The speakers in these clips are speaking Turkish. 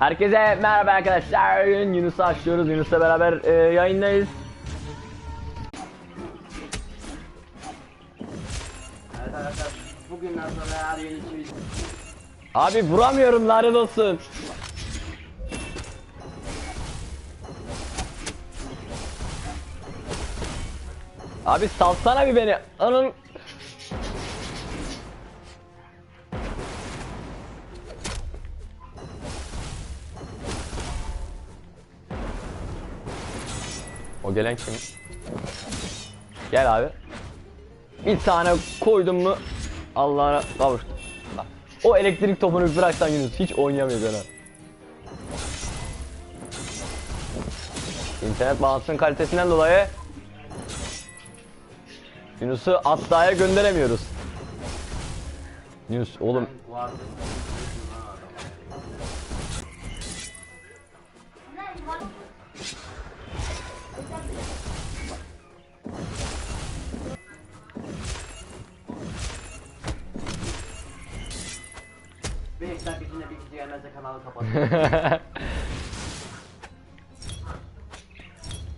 Herkese merhaba arkadaşlar. Yunus'u açıyoruz. Yunus'la beraber e, yayındayız. Evet arkadaşlar bugünden sonra her yeni Twitch Abi vuramıyorum lanet olsun. Abi salsana bir beni. Anın. O gelen kim? Gel abi. Bir tane koydum mu Allah'a kavuştu. Bak, O elektrik topunu bıraksan Yunus hiç oynayamıyor ben. İnternet bağlantısının kalitesinden dolayı Yunus'u Atla'ya gönderemiyoruz. Yunus oğlum dakika içinde bir kişi gelmezse kanalı kapatın.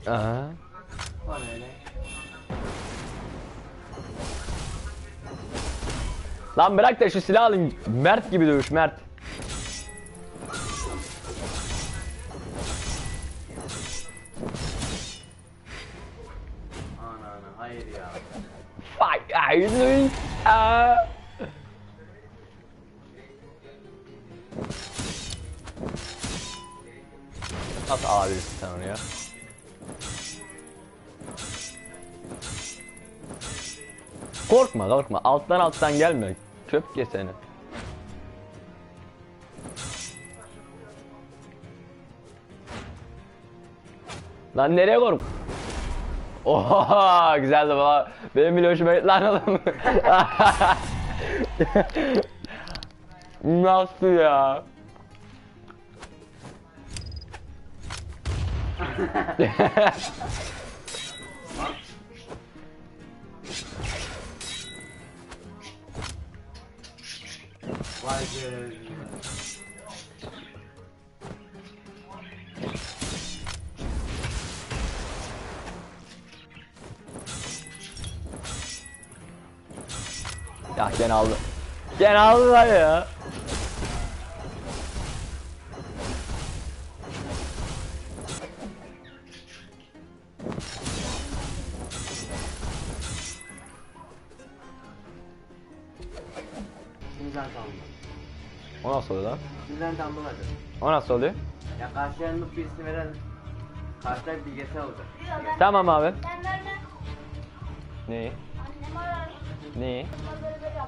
Aha. o ne öyle? Lan bırak da şu silah alayım. Mert gibi dövüş Mert. Ana ana hayır ya. Fuck are alabilirsin sen onu ya? Korkma korkma alttan alttan gelme Köp ye seni Lan nereye kork? Oha güzeldi baba. Benim bile hoşuma gitti lan oğlum. Nasıl ya? Vay be. ya gene aldı. Gene aldılar ya. Şimdiden sandım. O nasıl oluyor lan? Sandım hadi. O nasıl oluyor? Ya karşıya noob birisini verelim. Karşıda bir bilgisayar olacak. Tamam abi. Ben nerede? Neyi? Annem arar. Neyi? Böyle böyle.